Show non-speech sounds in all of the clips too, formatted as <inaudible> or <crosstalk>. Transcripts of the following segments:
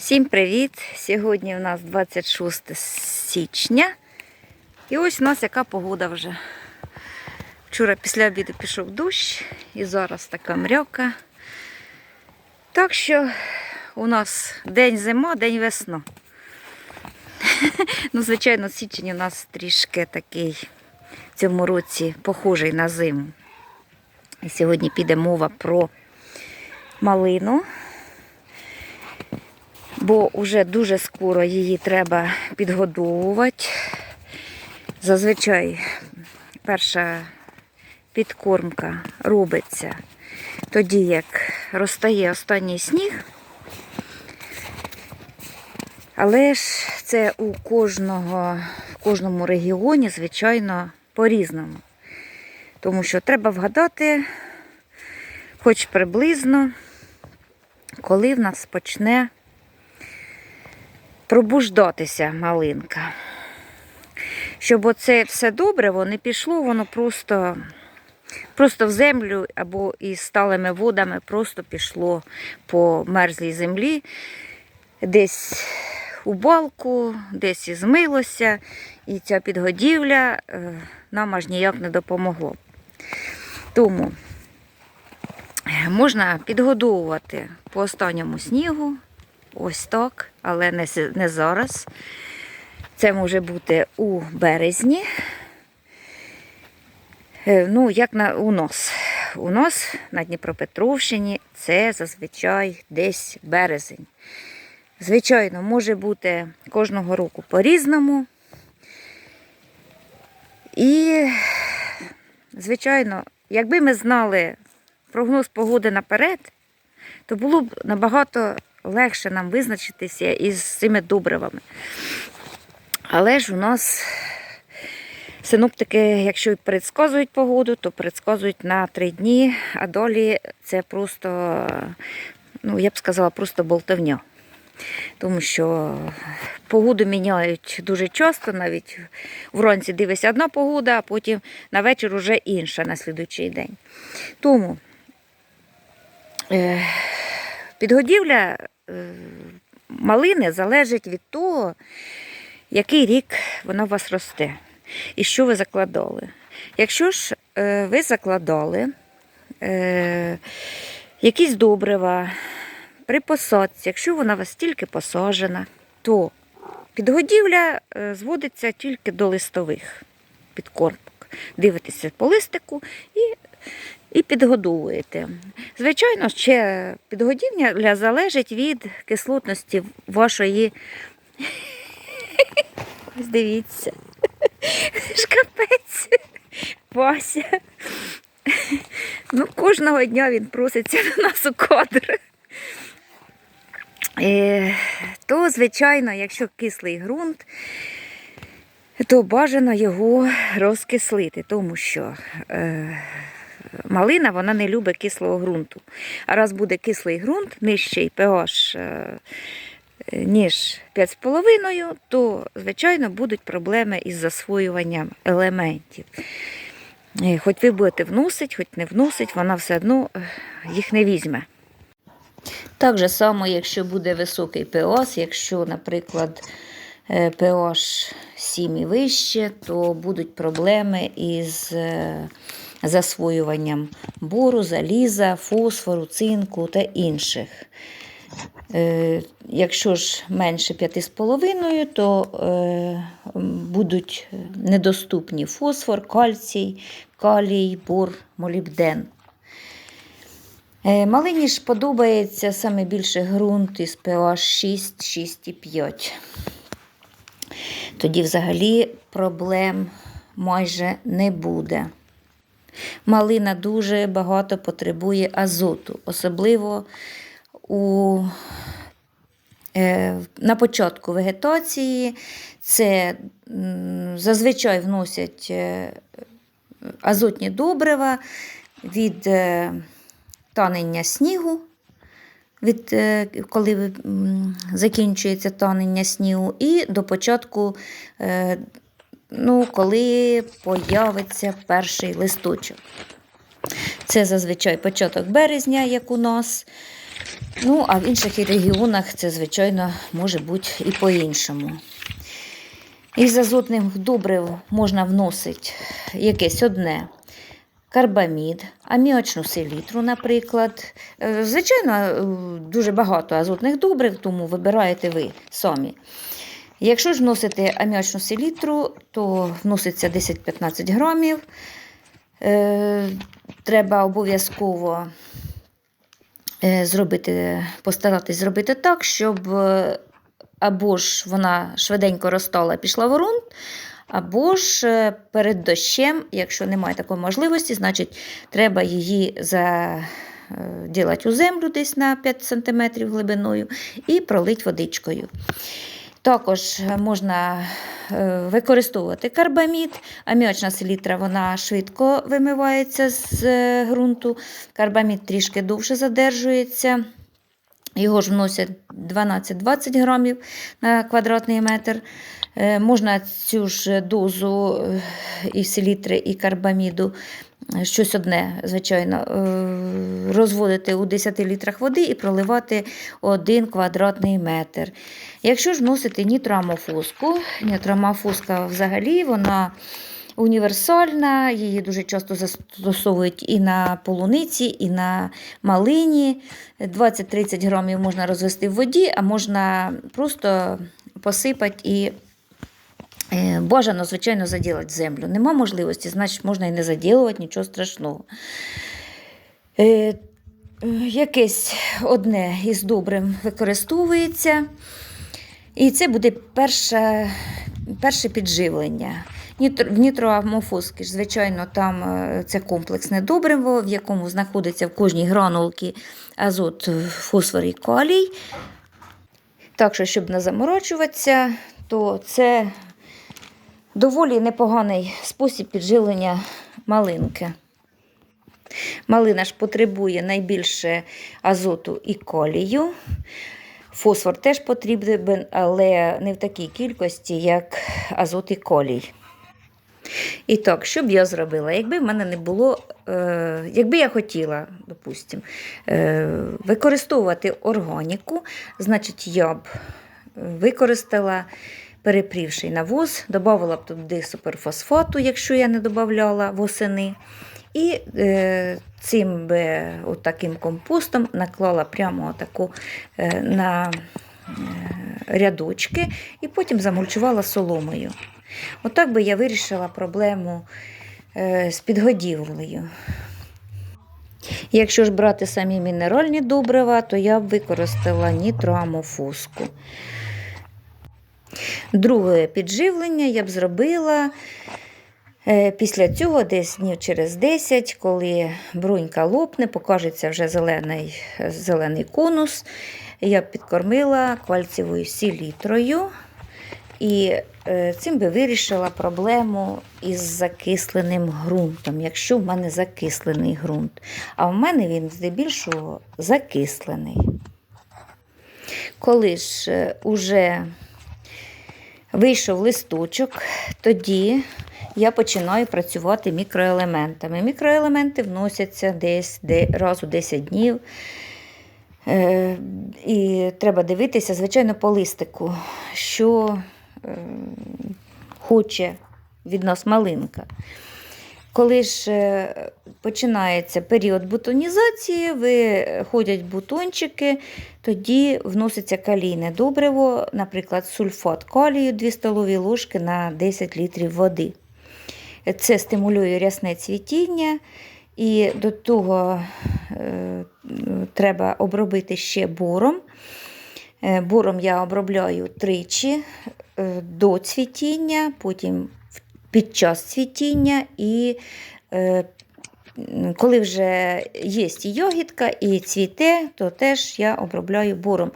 Всім привіт! Сьогодні у нас 26 січня. І ось у нас яка погода вже. Вчора після обіду пішов дощ і зараз така мряка. Так що у нас день зима, день весна. <laughs> Ну, звичайно, січень у нас трішки такий в цьому році похожий на зиму. І сьогодні піде мова про малину бо вже дуже скоро її треба підгодовувати. Зазвичай перша підкормка робиться тоді, як розтає останній сніг. Але ж це у кожного, в кожному регіоні, звичайно, по-різному. Тому що треба вгадати, хоч приблизно, коли в нас почне пробуждатися малинка. Щоб оце все добре, воно пішло, воно просто, просто в землю або із сталими водами просто пішло по мерзлій землі, десь у балку, десь і змилося, і ця підгодівля е, нам аж ніяк не допомогло. Тому можна підгодовувати по останньому снігу. Ось так, але не, не зараз. Це може бути у березні. Е, Ну, як на, у нас. У нас на Дніпропетровщині це зазвичай десь березень. Звичайно, може бути кожного року по-різному. І, звичайно, якби ми знали прогноз погоди наперед, то було б набагато легше нам визначитися із цими добривами. Але ж у нас синоптики, якщо і предсказують погоду, то предсказують на три дні, а далі це просто, ну, я б сказала, просто болтовня. Тому що погоду міняють дуже часто, навіть вранці дивишся одна погода, а потім на вечір вже інша на слідуючий день. Тому е, підгодівля малини залежить від того, який рік вона у вас росте і що ви закладали. Якщо ж е, ви закладали е, якісь добрива при посадці, якщо вона у вас тільки посаджена, то підгодівля е, зводиться тільки до листових підкормок. Дивитеся по листику і і підгодовуєте. Звичайно, ще підгодівля залежить від кислотності вашої. Ось дивіться. Шкапець. Вася. Ну, кожного дня він проситься до нас у кадр. Е, То, звичайно, якщо кислий ґрунт, то бажано його розкислити, тому що е, малина вона не любить кислого ґрунту. А раз буде кислий ґрунт, нижчий pH, е, ніж 5,5, то, звичайно, будуть проблеми із засвоюванням елементів. Е, Хоч ви будете вносити, хоч не вносить, вона все одно е, їх не візьме. Так же само, якщо буде високий pH, якщо, наприклад, е, pH 7 і вище, то будуть проблеми із е, засвоюванням бору, заліза, фосфору, цинку та інших. Е, Якщо ж менше 5,5, то е, будуть недоступні фосфор, кальцій, калій, бор, молібден. Е, Малині ж подобається саме більше ґрунт із pH 6, 6,5. Тоді взагалі проблем майже не буде. Малина дуже багато потребує азоту, особливо у, е, на початку вегетації. Це зазвичай вносять е, азотні добрива від е, танення снігу, від, е, коли закінчується танення снігу, і до початку, е, ну, коли появиться перший листочок. Це зазвичай початок березня, як у нас. Ну, а в інших регіонах це, звичайно, може бути і по-іншому. Із азотних добрив можна вносити якесь одне карбамід, аміачну селітру, наприклад. Е, Звичайно, е, дуже багато азотних добрив, тому вибираєте ви самі. Якщо ж вносите аміачну селітру, то вноситься 10-15 грамів. Е, Треба обов'язково е, зробити, постаратись зробити так, щоб е, або ж вона швиденько розтала, пішла в ґрунт, або ж е, перед дощем, якщо немає такої можливості, значить треба її заділати у землю десь на 5 см глибиною і пролити водичкою. Також можна е, використовувати карбамід. Аміачна селітра вона швидко вимивається з е, ґрунту. Карбамід трішки довше задержується. Його ж вносять 12-20 грамів на квадратний метр. Е, Можна цю ж дозу і селітри, і карбаміду, щось одне, звичайно, е, розводити у 10 літрах води і проливати 1 квадратний метр. Якщо ж вносити нітроамофоску, нітроамофоска взагалі вона універсальна, її дуже часто застосовують і на полуниці, і на малині. 20-30 грамів можна розвести в воді, а можна просто посипати і бажано, звичайно, заділати землю. Нема можливості, значить можна і не заділувати, нічого страшного. Е, е, Якесь одне із добрим використовується. І це буде перше, перше підживлення. В нітроамофоски звичайно, там е, це комплексне добриво, в якому знаходиться в кожній гранулці азот, фосфор і калій. Так що, щоб не заморочуватися, то це доволі непоганий спосіб підживлення малинки. Малина ж потребує найбільше азоту і калію. Фосфор теж потрібен, але не в такій кількості, як азот і колій. І так, що б я зробила? Якби в мене не було, е, якби я хотіла, допустим, е, використовувати органіку, значить я б використала перепрівший навоз, додавала б туди суперфосфату, якщо я не додавала восени. І е, цим би таким компостом наклала прямо таку е, на е, рядочки і потім замульчувала соломою. Отак би я вирішила проблему е, з підгодівлею. Якщо ж брати самі мінеральні добрива, то я б використала нітроамофоску. Друге підживлення я б зробила е, після цього, десь днів через 10, коли брунька лопне, покажеться вже зелений, зелений конус. Я б підкормила квальцевою селітрою. І е, цим би вирішила проблему із закисленим ґрунтом, якщо в мене закислений ґрунт. А в мене він здебільшого закислений. Коли ж е, уже вийшов листочок, тоді я починаю працювати мікроелементами. Мікроелементи вносяться десь де, раз у 10 днів. Е, і треба дивитися, звичайно, по листику, що е, хоче від нас малинка. Коли ж е, починається період бутонізації, виходять бутончики, тоді вноситься калійне добриво, наприклад, сульфат калію 2 столові ложки на 10 літрів води. Це стимулює рясне цвітіння, і до того е, треба обробити ще бором. Е, Бором я обробляю тричі е, до цвітіння, потім під час цвітіння і е, коли вже є і йогітка, і цвіте, то теж я обробляю бором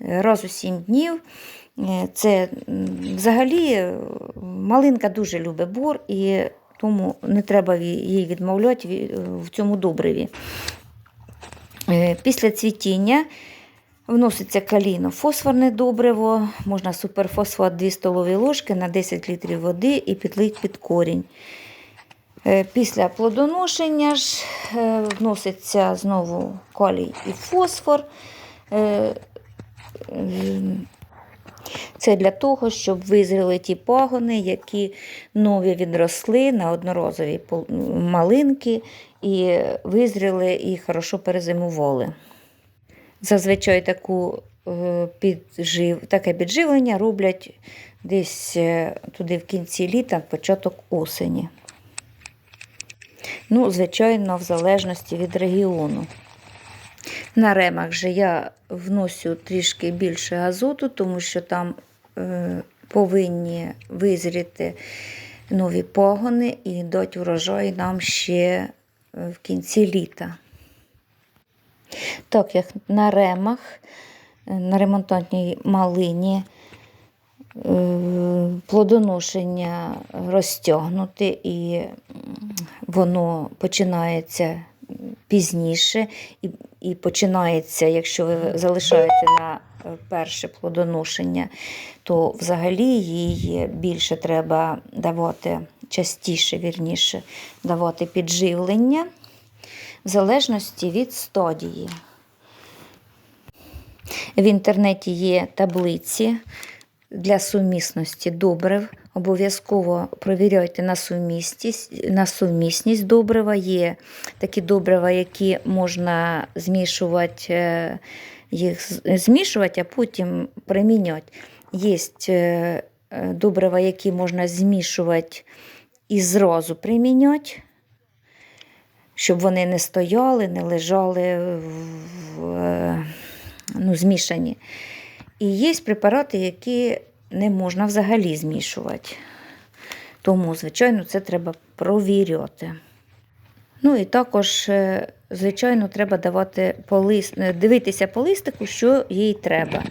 раз у 7 днів. Е, Це взагалі е, малинка дуже любить бор, і тому не треба їй відмовляти в цьому добриві. Е, Після цвітіння вноситься каліно фосфорне добриво, можна суперфосфат 2 столові ложки на 10 літрів води і підлить під корінь. Е, Після плодоношення ж е, вноситься знову калій і фосфор. Е, Це для того, щоб визріли ті пагони, які нові відросли на одноразові малинки і визріли і хорошо перезимували. Зазвичай таку, е, піджив, таке підживлення роблять десь е, туди в кінці літа, початок осені. Ну, звичайно, в залежності від регіону. На ремах же я вносю трішки більше азоту, тому що там е, повинні визріти нові погони і дати урожай нам ще е, в кінці літа. Так як на ремах, на ремонтантній малині е, плодоношення розтягнуте і воно починається пізніше. І, і починається, якщо ви залишаєте на е, перше плодоношення, то взагалі їй більше треба давати частіше, вірніше, давати підживлення в залежності від стадії. В інтернеті є таблиці для сумісності добрив. Обов'язково провіряйте на сумісність, на сумісність добрива. Є такі добрива, які можна змішувати, е, їх змішувати, а потім приміняти. Є е, е, добрива, які можна змішувати і зразу приміняти, щоб вони не стояли, не лежали в, ну, змішані. І є препарати, які не можна взагалі змішувати. Тому, звичайно, це треба провіряти. Ну і також, е, звичайно, треба давати по лист... е, дивитися по листику, що їй треба.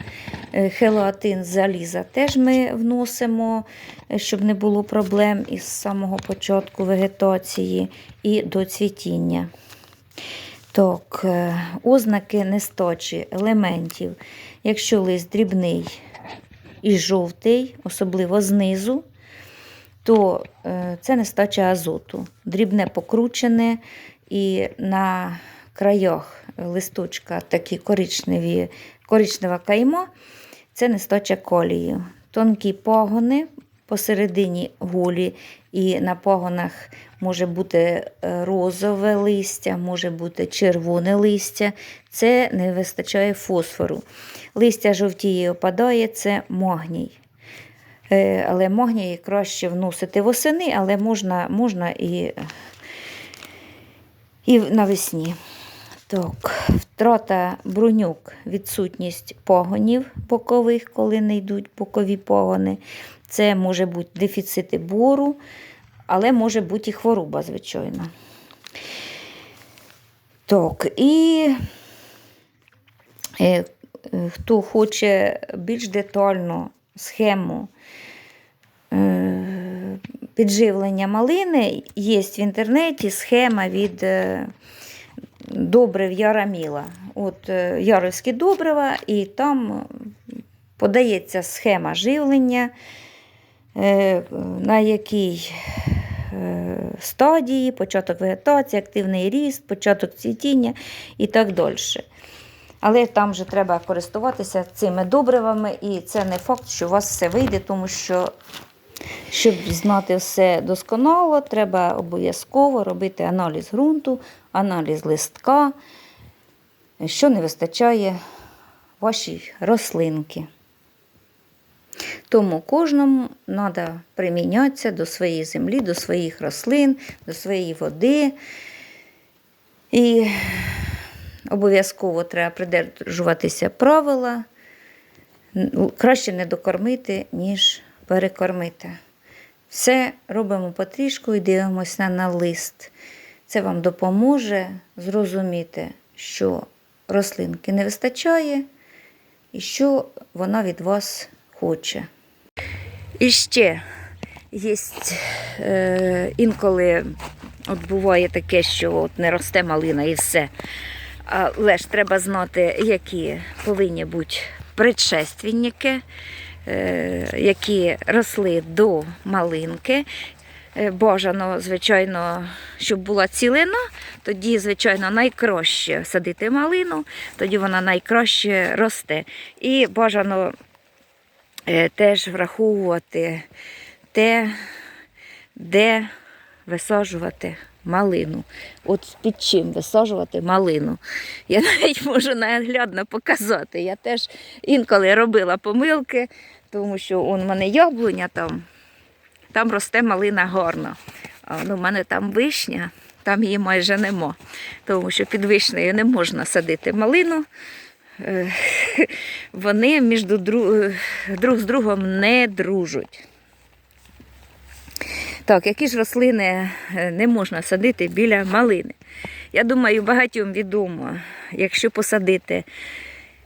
Е, Хелоатин заліза теж ми вносимо, е, щоб не було проблем із самого початку вегетації і до цвітіння. Так, е, ознаки нестачі елементів. Якщо лист дрібний і жовтий, особливо знизу, то це нестача азоту. Дрібне покручене і на краях листочка такі коричневі, коричнева кайма це нестача колію. Тонкі пагони посередині голі, і на пагонах може бути е, розове листя, може бути червоне листя. Це не вистачає фосфору. Листя жовтіє опадає, це магній. Е, Але магній краще вносити восени, але можна, можна і, і навесні. Так, втрата бруньок, відсутність погонів бокових, коли не йдуть бокові погони. Це може бути дефіцити бору, але може бути і хвороба, звичайно. Так, і е, е, хто хоче більш детально схему е, підживлення малини, є в інтернеті схема від добрив Яраміла. От е, Яровські добрива, і там подається схема живлення, е, на якій е, стадії, початок вегетації, активний ріст, початок цвітіння і так далі. Але там же треба користуватися цими добривами, і це не факт, що у вас все вийде, тому що, щоб знати все досконало, треба обов'язково робити аналіз ґрунту, аналіз листка, що не вистачає вашій рослинки. Тому кожному треба примінятися до своєї землі, до своїх рослин, до своєї води. І обов'язково треба придержуватися правила. Краще не докормити, ніж перекормити. Все робимо потрішку і дивимося на лист. Це вам допоможе зрозуміти, що рослинки не вистачає і що вона від вас хоче. І ще є е, інколи от буває таке, що от не росте малина і все. Але ж треба знати, які повинні бути предшественники, які росли до малинки. Е, Бажано, звичайно, щоб була цілина, тоді, звичайно, найкраще садити малину, тоді вона найкраще росте. І бажано е, теж враховувати те, де висаджувати малину. От під чим висаджувати малину. Я <laughs> навіть можу наглядно показати. Я теж інколи робила помилки, тому що он, у мене яблуня там, там росте малина гарно. А ну, в мене там вишня, там її майже нема. Тому що під вишнею не можна садити малину. Вони між друг, з другом не дружать. Так, які ж рослини е, не можна садити біля малини? Я думаю, багатьом відомо, якщо посадити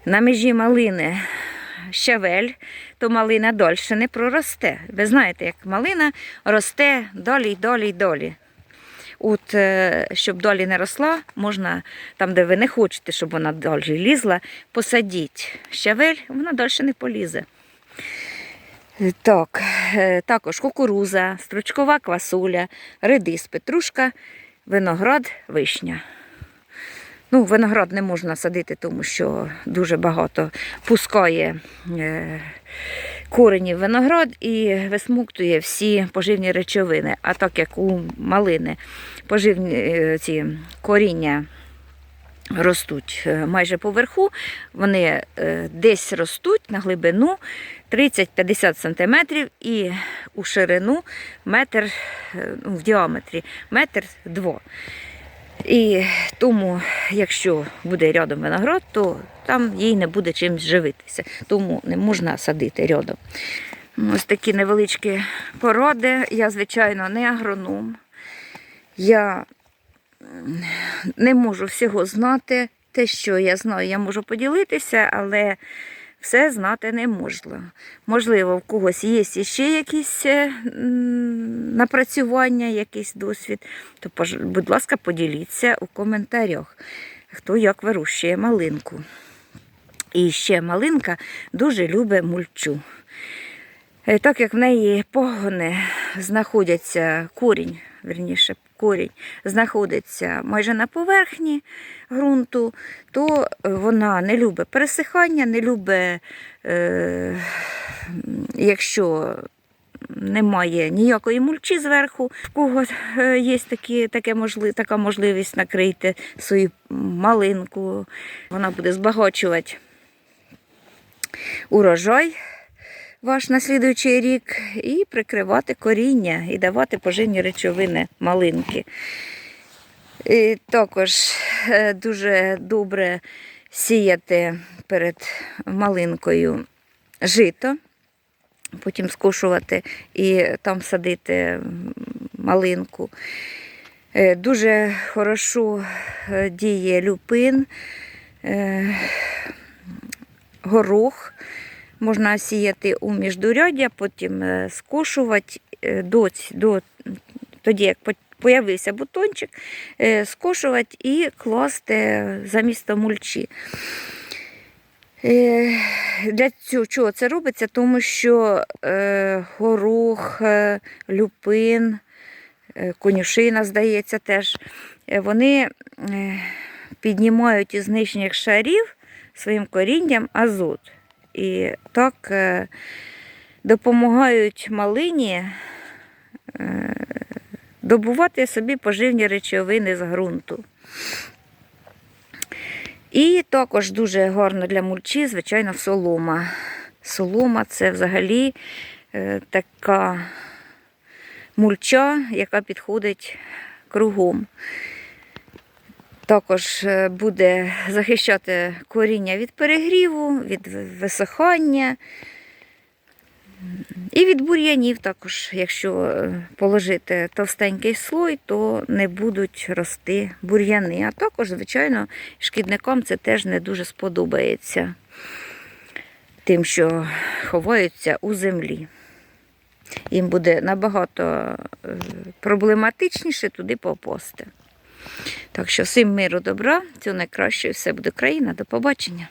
на межі малини щавель, то малина дольше не проросте. Ви знаєте, як малина росте долі й долі й долі. От, е, щоб долі не росла, можна там, де ви не хочете, щоб вона далі лізла, посадіть щавель, вона далі не полізе. Так, е, також кукуруза, стручкова квасоля, редис, петрушка, виноград, вишня. Ну, виноград не можна садити, тому що дуже багато пускає е, коренів виноград і висмоктує всі поживні речовини. А так як у малини поживні е, ці коріння ростуть е, майже поверху, вони десь ростуть на глибину 30-50 см і у ширину метр ну, в діаметрі метр два. І тому, якщо буде рядом виноград, то там їй не буде чим живитися. Тому не можна садити рядом. Ось такі невеличкі породи. Я, звичайно, не агроном. Я не можу всього знати. Те, що я знаю, я можу поділитися, але все знати не можна. Можливо, в когось є ще якісь е, напрацювання, якийсь досвід, то, будь ласка, поділіться у коментарях, хто як вирощує малинку. І ще малинка дуже любить мульчу. Е, Так як в неї погони знаходяться корінь, верніше корінь знаходиться майже на поверхні ґрунту, то вона не любить пересихання, не любить, е, якщо немає ніякої мульчі зверху, в кого е, є такі, таке можли, така можливість накрити свою малинку, вона буде збагачувати урожай ваш на слідуючий рік і прикривати коріння і давати поживні речовини малинки. І також е, дуже добре сіяти перед малинкою жито, потім скошувати і там садити малинку. Е, Дуже хорошо е, діє люпин, горох. Можна сіяти у міждуряддя, потім е, скошувати е, до, до тоді, як появився бутончик, е, скошувати і класти замість мульчі. Для цього чого це робиться? Тому що горох, люпин, конюшина, здається, теж, вони піднімають із нижніх шарів своїм корінням азот. І так е, допомагають малині е, добувати собі поживні речовини з ґрунту. І також дуже гарно для мульчі, звичайно, солома. Солома це взагалі е, така мульча, яка підходить кругом. Також е, буде захищати коріння від перегріву, від висихання. І від бур'янів також, якщо е, положити товстенький слой, то не будуть рости бур'яни. А також, звичайно, шкідникам це теж не дуже сподобається, тим, що ховаються у землі. Їм буде набагато е, проблематичніше туди попасти. Так що всім миру добра, цього найкраще, все буде Україна. До побачення.